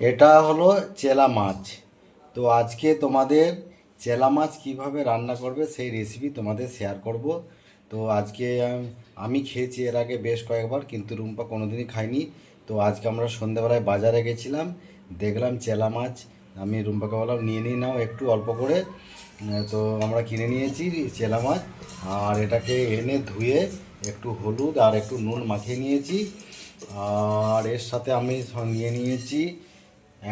এটা হলো চেলা মাছ। তো আজকে তোমাদের চেলা মাছ কীভাবে রান্না করবে সেই রেসিপি তোমাদের শেয়ার করব। তো আজকে আমি খেয়েছি এর আগে বেশ কয়েকবার, কিন্তু রুম্পা কোনোদিনই খাইনি তো আজকে আমরা সন্ধ্যেবেলায় বাজারে গেছিলাম, দেখলাম চেলা মাছ। আমি রুম্পাকে বললাম, নিয়ে নিয়ে নাও একটু অল্প করে। তো আমরা কিনে নিয়েছি চেলা মাছ। আর এটাকে এনে ধুয়ে একটু হলুদ আর একটু নুন মাখিয়ে নিয়েছি। আর এর সাথে আমি নিয়ে নিয়েছি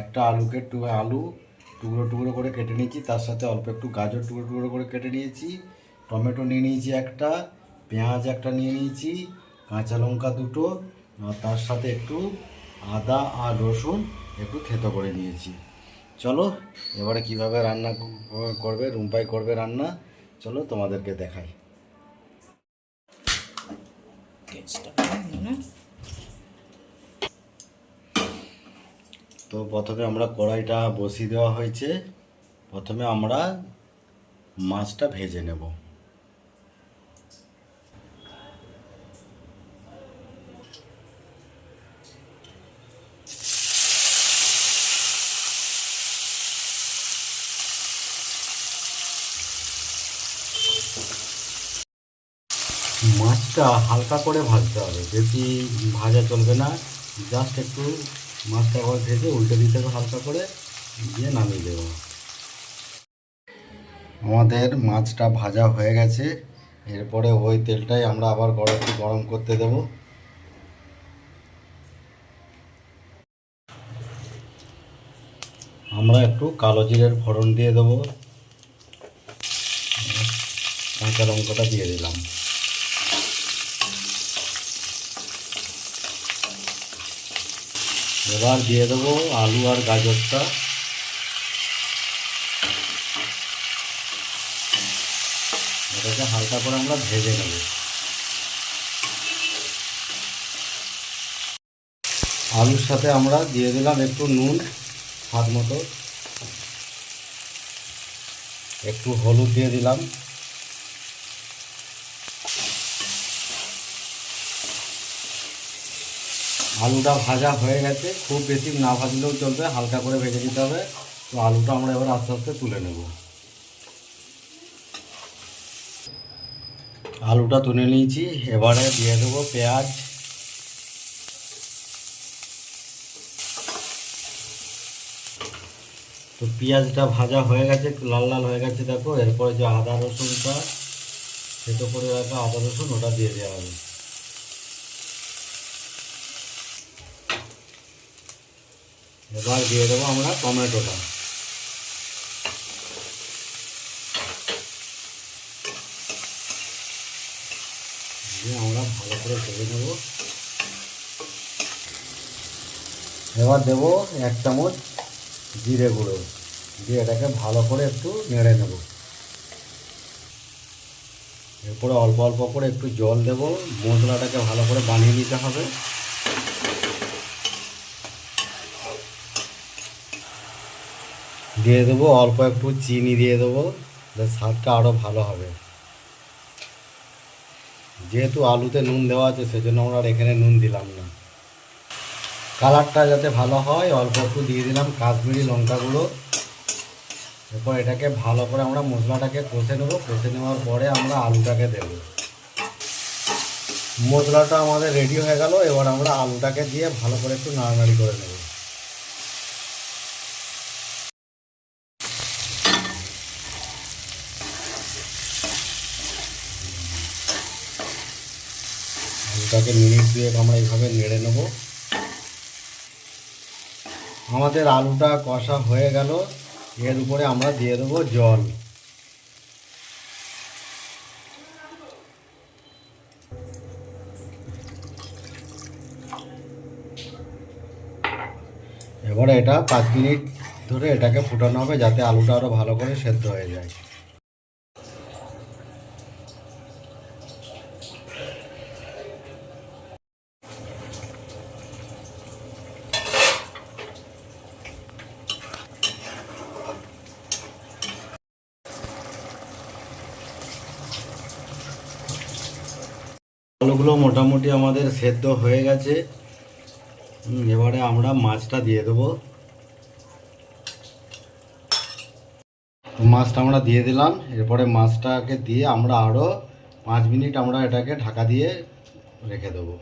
একটা আলুকে টু, আলু টুকরো টুকরো করে কেটে নিয়েছি। তার সাথে অল্প একটু গাজর টুকরো টুকরো করে কেটে নিয়েছি। টমেটো নিয়ে নিয়েছি একটা, পেঁয়াজ একটা নিয়ে নিয়েছি, কাঁচা লঙ্কা দুটো, আর তার সাথে একটু আদা আর রসুন একটু থেতো করে নিয়েছি। চলো, এবারে কীভাবে রান্না করবে, রুম্পাই করবে রান্না, চলো তোমাদেরকে দেখাই। তো প্রথমে আমরা কড়াইটা বসিয়ে দেওয়া হয়েছে। প্রথমে আমরা মাছটা ভেজে নেব। মাছটা হালকা করে ভাজতে হবে, বেশি ভাজা চলবে না, জাস্ট একটু মাছটা একবার ভেজে উল্টে দিতে হবে হালকা করে, দিয়ে নামিয়ে দেবো। আমাদের মাছটা ভাজা হয়ে গেছে। এরপরে ওই তেলটাই আমরা আবার গরম গরম করতে দেব। আমরা একটু কালো জিরের ফোড়ন দিয়ে দেবো। কাঁচা লঙ্কাটা দিয়ে দিলাম। এবার দিয়ে দেবো আলু আর গাজরটা। এটাকে হালকা করে আমরা ভেজে নেব। আলুর সাথে আমরা দিয়ে দিলাম একটু নুন, স্বাদ মতো। একটু হলুদ দিয়ে দিলাম। আলুটা ভাজা হয়ে গেছে, খুব বেশি না ভাজলেও চলবে, হালকা করে ভেজে দিতে হবে। তো আলুটা আমরা এবার আস্তে আস্তে তুলে নেব। আলুটা তুলে নিয়েছি, এবারে দিয়ে দেবো পেঁয়াজ। তো পেঁয়াজটা ভাজা হয়ে গেছে লাল লাল হয়ে গেছে, দেখো। এরপরে যে আদা রসুনটা সেটা করে রাখা আদা রসুন, ওটা দিয়ে দেওয়া হবে। এবার দিয়ে দেবো আমরা টমেটোটা। দিয়ে আমরা ভালো করে ভেজে নেব। এবার দেবো এক চামচ জিরে গুঁড়ো। দিয়ে এটাকে ভালো করে একটু নেড়ে নেব। এরপরে অল্প অল্প করে একটু জল দেব। মশলাটাকে ভালো করে বানিয়ে নিতে হবে। দিয়ে দেবো, অল্প একটু চিনি দিয়ে দেবো স্বাদটা আরও ভালো হবে। যেহেতু আলুতে নুন দেওয়া আছে, সেজন্য আমরা এখানে নুন দিলাম না। কালারটা যাতে ভালো হয়, অল্প একটু দিয়ে দিলাম কাশ্মীরি লঙ্কা গুঁড়ো এরপর এটাকে ভালো করে আমরা মশলাটাকে কষে নেব। কষে নেওয়ার পরে আমরা আলুটাকে দেব। মশলাটা আমাদের রেডি হয়ে গেল, এবার আমরা আলুটাকে দিয়ে ভালো করে একটু নাড়ানাড়ি করে নেব। আলুটাকে মিনিট দুয়েক আমরা এইভাবে নেড়ে নেব। আমাদের আলুটা কষা হয়ে গেল। এর উপরে আমরা দিয়ে দেবো জল। এবারে এটা পাঁচ মিনিট ধরে এটাকে ফুটানো হবে যাতে আলুটা আরও ভালো করে সেদ্ধ হয়ে যায়। আলুগুলো মোটামুটি আমাদের সেদ্ধ হয়ে গেছে। এবারে আমরা মাছটা দিয়ে দেবো। মাছটা আমরা দিয়ে দিলাম। এরপরে মাছটাকে দিয়ে আমরা আরও পাঁচ মিনিট আমরা এটাকে ঢাকা দিয়ে রেখে দেবো।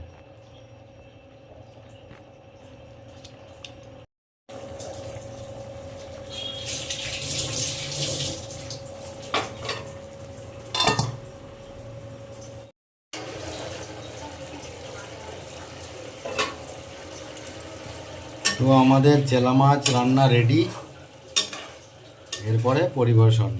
তো আমাদের চেলা মাছ রান্না রেডি এরপরে পরিবেশন।